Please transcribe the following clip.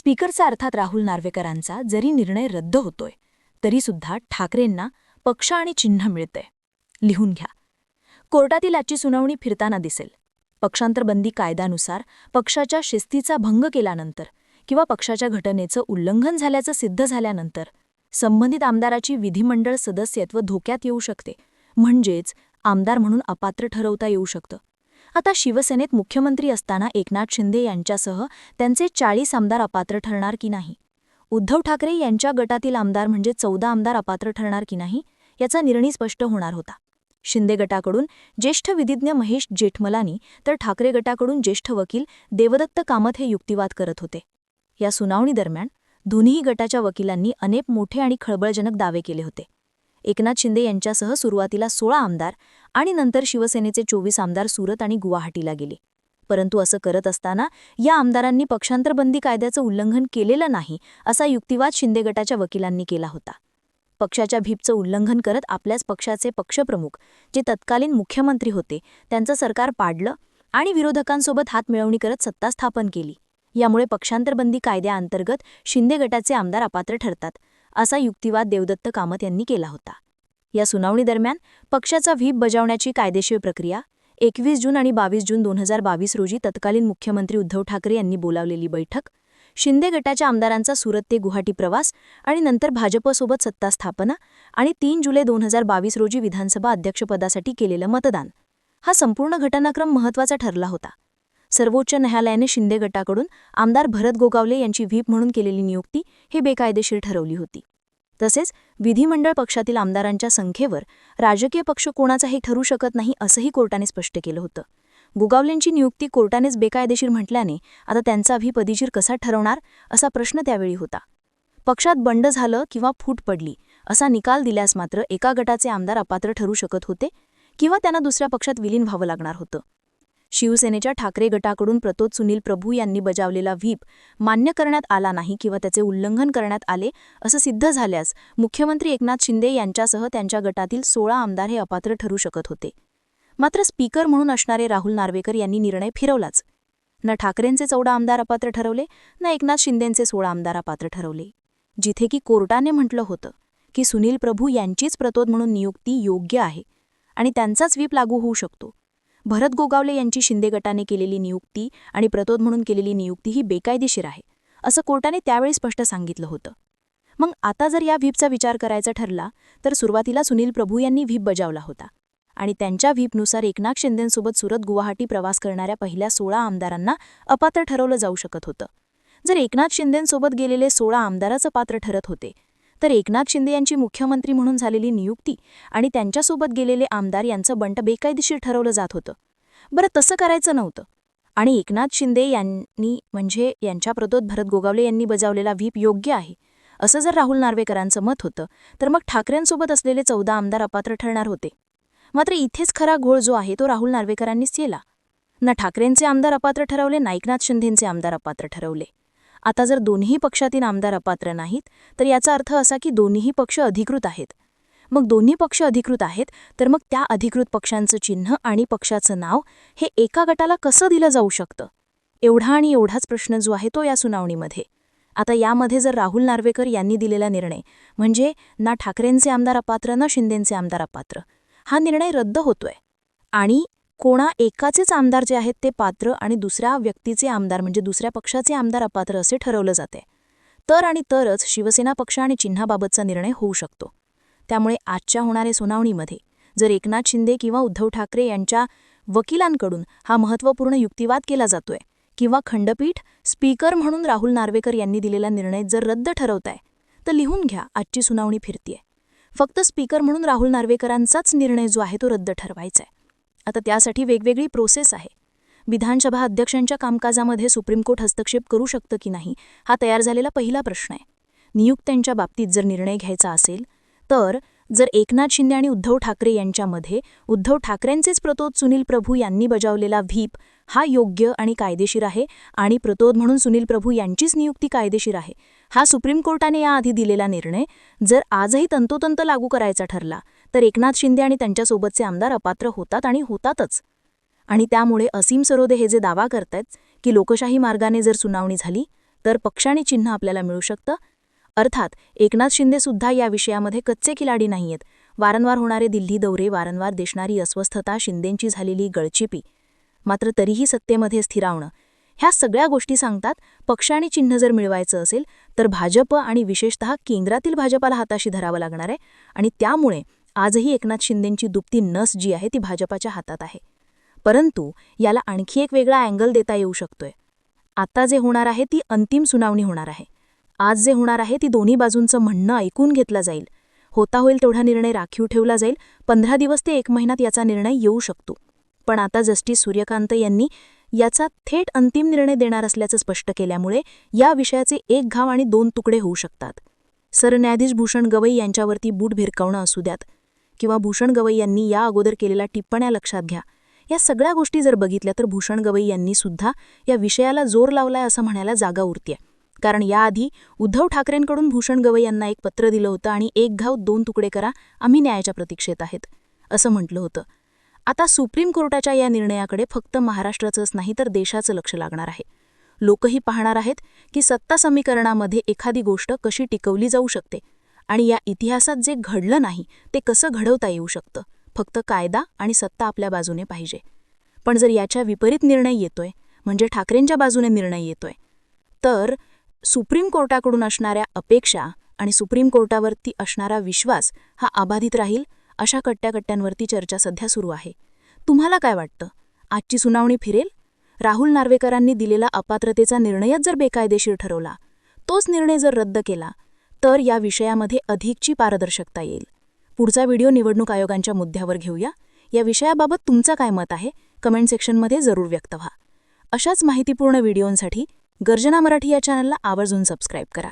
स्पीकरचा अर्थात राहुल नार्वेकरांचा जरी निर्णय रद्द होतोय तरीसुद्धा ठाकरेंना पक्ष आणि चिन्ह मिळतंय. लिहून घ्या. कोर्टातील आजची सुनावणी फिरताना दिसेल. पक्षांतरबंदी कायद्यानुसार पक्षाच्या शिस्तीचा भंग केल्यानंतर किंवा पक्षाच्या घटनेचं उल्लंघन झाल्याचं सिद्ध झाल्यानंतर संबंधित आमदाराची विधिमंडळ सदस्यत्व धोक्यात येऊ शकते. म्हणजेच आमदार म्हणून अपात्र ठरवता येऊ शकतं. आता शिवसेनेत मुख्यमंत्री असताना एकनाथ शिंदे यांच्यासह त्यांचे चाळीस आमदार अपात्र ठरणार की नाही? उद्धव ठाकरे यांच्या गटातील आमदार म्हणजे चौदा आमदार अपात्र ठरणार की नाही याचा निर्णय स्पष्ट होणार होता. शिंदे गटाकडून ज्येष्ठ विधिज्ञ महेश जेठमलानी तर ठाकरे गटाकडून ज्येष्ठ वकील देवदत्त कामत हे युक्तिवाद करत होते. या सुनावणीदरम्यान दोन्ही गटाच्या वकिलांनी अनेक मोठे आणि खळबळजनक दावे केले होते. एकनाथ शिंदे यांच्यासह सुरुवातीला सोळा आमदार आणि नंतर शिवसेनेचे चोवीस आमदार सुरत आणि गुवाहाटीला गेले. परंतु असं करत असताना या आमदारांनी पक्षांतरबंदी कायद्याचं उल्लंघन केलेलं नाही असा युक्तिवाद शिंदे गटाच्या वकिलांनी केला होता. पक्षाच्या भीपचं उल्लंघन करत आपल्याच पक्षाचे पक्षप्रमुख जे तत्कालीन मुख्यमंत्री होते त्यांचं सरकार पाडलं आणि विरोधकांसोबत हातमिळवणी करत सत्ता स्थापन केली. यामुळे पक्षांतरबंदी कायद्याअंतर्गत शिंदे गटाचे आमदार अपात्र ठरतात. असा युक्तिवाद देवदत्त कामत यांनी केला होता. या सुनावणीदरम्यान पक्षाचा व्हीप बजावण्याची कायदेशीर प्रक्रिया एकवीस जून आणि बावीस जून दोन हजार बावीस रोजी तत्कालीन मुख्यमंत्री उद्धव ठाकरे यांनी बोलावलेली बैठक शिंदे गटाच्या आमदारांचा सुरत ते गुवाहाटी प्रवास आणि नंतर भाजपसोबत सत्ता स्थापना आणि तीन जुलै दोन हजार बावीस रोजी विधानसभा अध्यक्षपदासाठी केलेलं मतदान. हा संपूर्ण घटनाक्रम महत्त्वाचा ठरला होता. सर्वोच्च न्यायालयाने शिंदे गटाकडून आमदार भरत गोगावले यांची व्हीप म्हणून केलेली नियुक्ती हे बेकायदेशीर ठरवली होती. तसेच विधिमंडळ पक्षातील आमदारांच्या संख्येवर राजकीय पक्ष कोणाचाही ठरू शकत नाही असंही कोर्टाने स्पष्ट केलं होतं. गोगावलेंची नियुक्ती कोर्टानेच बेकायदेशीर म्हटल्याने आता त्यांचा अभिपदीशीर कसा ठरवणार असा प्रश्न त्यावेळी होता. पक्षात बंड झालं किंवा फूट पडली असा निकाल दिल्यास मात्र एका गटाचे आमदार अपात्र ठरू शकत होते किंवा त्यांना दुसऱ्या पक्षात विलीन व्हावं लागणार होतं. शिवसेनेच्या ठाकरे गटाकडून प्रतोद सुनील प्रभू यांनी बजावलेला व्हीप मान्य करण्यात आला नाही किंवा त्याचे उल्लंघन करण्यात आले असं सिद्ध झाल्यास मुख्यमंत्री एकनाथ शिंदे यांच्यासह त्यांच्या गटातील सोळा आमदार हे अपात्र ठरू शकत होते. मात्र स्पीकर म्हणून असणारे राहुल नार्वेकर यांनी निर्णय फिरवलाच. न ठाकरेंचे चौदा आमदार अपात्र ठरवले न एकनाथ शिंदेंचे सोळा आमदार अपात्र ठरवले. जिथे की कोर्टाने म्हटलं होतं की सुनील प्रभू यांचीच प्रतोद म्हणून नियुक्ती योग्य आहे आणि त्यांचाच व्हीप लागू होऊ शकतो. भरत गोगावले यांची शिंदे गटाने केलेली नियुक्ती आणि प्रतोद म्हणून केलेली नियुक्ती ही बेकायदेशीर आहे असं कोर्टाने त्यावेळी स्पष्ट सांगितलं होतं. मग आता जर या व्हीपचा विचार करायचा ठरला तर सुरुवातीला सुनील प्रभू यांनी व्हीप बजावला होता. आणि त्यांच्या व्हीपनुसार एकनाथ शिंदेंसोबत सुरत गुवाहाटी प्रवास करणाऱ्या पहिल्या सोळा आमदारांना अपात्र ठरवलं जाऊ शकत होतं. जर एकनाथ शिंदेंसोबत गेलेले सोळा आमदाराचं पात्र ठरत होते तर एकनाथ शिंदे यांची मुख्यमंत्री म्हणून झालेली नियुक्ती आणि त्यांच्यासोबत गेलेले आमदार यांचं बंट बेकायदेशीर ठरवलं जात होतं. बरं तसं करायचं नव्हतं. आणि एकनाथ शिंदे यांनी म्हणजे यांच्या प्रतोद भरत गोगावले यांनी बजावलेला व्हीप योग्य आहे. असं जर राहुल नार्वेकरांचं मत होतं तर मग ठाकरेंसोबत असलेले चौदा आमदार अपात्र ठरणार होते. मात्र इथेच खरा घोळ जो आहे तो राहुल नार्वेकरांनीच केला. ना ठाकरेंचे आमदार अपात्र ठरवले ना एकनाथ शिंदेंचे आमदार अपात्र ठरवले. आता जर दोन्ही पक्षातील आमदार अपात्र नाहीत तर याचा अर्थ असा की दोन्हीही पक्ष अधिकृत आहेत. मग दोन्ही पक्ष अधिकृत आहेत तर मग त्या अधिकृत पक्षांचं चिन्ह आणि पक्षाचं नाव हे एका गटाला कसं दिलं जाऊ शकतं? एवढा आणि एवढाच प्रश्न जो आहे तो या सुनावणीमध्ये. आता यामध्ये जर राहुल नार्वेकर यांनी दिलेला निर्णय म्हणजे ना ठाकरेंचे आमदार अपात्र ना शिंदेंचे आमदार अपात्र हा निर्णय रद्द होतोय. आणि कोणा एकाचेच आमदार जे आहेत ते पात्र आणि दुसऱ्या व्यक्तीचे आमदार म्हणजे दुसऱ्या पक्षाचे आमदार अपात्र असे ठरवलं जाते. तर आणि तरच शिवसेना पक्ष आणि चिन्हाबाबतचा निर्णय होऊ शकतो. त्यामुळे आजच्या होणाऱ्या सुनावणीमध्ये जर एकनाथ शिंदे किंवा उद्धव ठाकरे यांच्या वकिलांकडून हा महत्त्वपूर्ण युक्तिवाद केला जातोय किंवा खंडपीठ स्पीकर म्हणून राहुल नार्वेकर यांनी दिलेला निर्णय जर रद्द ठरवताय तर लिहून घ्या आजची सुनावणी फिरतीये. फक्त स्पीकर म्हणून राहुल नार्वेकरांचाच निर्णय जो आहे तो रद्द ठरवायचा आहे आता त्यासाठी वेगवेगळी प्रोसेस आहे. विधानसभा अध्यक्षांच्या कामकाजामध्ये सुप्रीम कोर्ट हस्तक्षेप करू शकतं की नाही हा तयार झालेला पहिला प्रश्न आहे. नियुक्त्यांच्या बाबतीत जर निर्णय घ्यायचा असेल तर जर एकनाथ शिंदे आणि उद्धव ठाकरे यांच्यामध्ये उद्धव ठाकरेंचेच प्रतोद सुनील प्रभू यांनी बजावलेला व्हीप हा योग्य आणि कायदेशीर आहे आणि प्रतोद म्हणून सुनील प्रभू यांचीच नियुक्ती कायदेशीर आहे हा सुप्रीम कोर्टाने याआधी दिलेला निर्णय जर आजही तंतोतंत लागू करायचा ठरला तर एकनाथ शिंदे आणि त्यांच्यासोबतचे आमदार अपात्र होतात आणि होतातच. आणि त्यामुळे असीम सरोदे हे जे दावा करतायत की लोकशाही मार्गाने जर सुनावणी झाली तर पक्ष आणि चिन्ह आपल्याला मिळू शकतं. अर्थात एकनाथ शिंदेसुद्धा या विषयामध्ये कच्चे खिलाडी नाहीयेत. वारंवार होणारे दिल्ली दौरे वारंवार दिसणारी अस्वस्थता शिंदेंची झालेली गळचिपी. मात्र तरीही सत्तेमध्ये स्थिरावणं. ह्या सगळ्या गोष्टी सांगतात पक्ष आणि चिन्ह जर मिळवायचं असेल तर भाजप आणि विशेषतः केंद्रातील भाजपाला हाताशी धरावं लागणार आहे. आणि त्यामुळे आजही एकनाथ शिंदेंची दुपती नस जी आहे ती भाजपाच्या हातात आहे. परंतु याला आणखी एक वेगळा अँगल देता येऊ शकतोय. आता जे होणार आहे ती अंतिम सुनावणी होणार आहे. आज जे होणार आहे ती दोन्ही बाजूंचं म्हणणं ऐकून घेतलं जाईल. होता होईल तेवढा निर्णय राखीव ठेवला जाईल. पंधरा दिवस ते एक महिन्यात याचा निर्णय येऊ शकतो. पण आता जस्टिस सूर्यकांत यांनी याचा थेट अंतिम निर्णय देणार असल्याचं स्पष्ट केल्यामुळे या विषयाचे एक घाव आणि दोन तुकडे होऊ शकतात. सरन्यायाधीश भूषण गवई यांच्यावरती बूट भिरकावणं असू द्यात. किंवा भूषण गवई यांनी या अगोदर केलेल्या टिप्पण्या लक्षात घ्या. या सगळ्या गोष्टी जर बघितल्या तर भूषण गवई यांनी सुद्धा या विषयाला जोर लावलाय असं म्हणायला जागा उरतीये. कारण याआधी उद्धव ठाकरेंकडून भूषण गवई यांना एक पत्र दिलं होतं आणि एक घाव दोन तुकडे करा आम्ही न्यायाच्या प्रतीक्षेत आहेत असं म्हटलं होतं. आता सुप्रीम कोर्टाच्या या निर्णयाकडे फक्त महाराष्ट्राचंच नाही तर देशाचं लक्ष लागणार आहे. लोकही पाहणार आहेत की सत्ता समीकरणामध्ये एखादी गोष्ट कशी टिकवली जाऊ शकते. आणि या इतिहासात जे घडलं नाही ते कसं घडवता येऊ शकतं? फक्त कायदा आणि सत्ता आपल्या बाजूने पाहिजे. पण जर याच्या विपरीत निर्णय येतोय म्हणजे ठाकरेंच्या बाजूने निर्णय येतोय तर सुप्रीम कोर्टाकडून असणाऱ्या अपेक्षा आणि सुप्रीम कोर्टावरती असणारा विश्वास हा अबाधित राहील अशा कट्ट्याकट्ट्यांवरती चर्चा सध्या सुरू आहे. तुम्हाला काय वाटतं? आजची सुनावणी फिरेल? राहुल नार्वेकरांनी दिलेला अपात्रतेचा निर्णयच जर बेकायदेशीर ठरवला तोच निर्णय जर रद्द केला तर या विषयामध्ये अधिकची पारदर्शकता येईल. पुढचा व्हिडिओ निवडणूक आयोगांच्या मुद्द्यावर घेऊया. या विषयाबाबत तुमचं काय मत आहे? कमेंट सेक्शनमध्ये जरूर व्यक्त व्हा. अशाच माहितीपूर्ण व्हिडिओंसाठी गर्जना मराठी या चॅनलला आवर्जून सबस्क्राईब करा.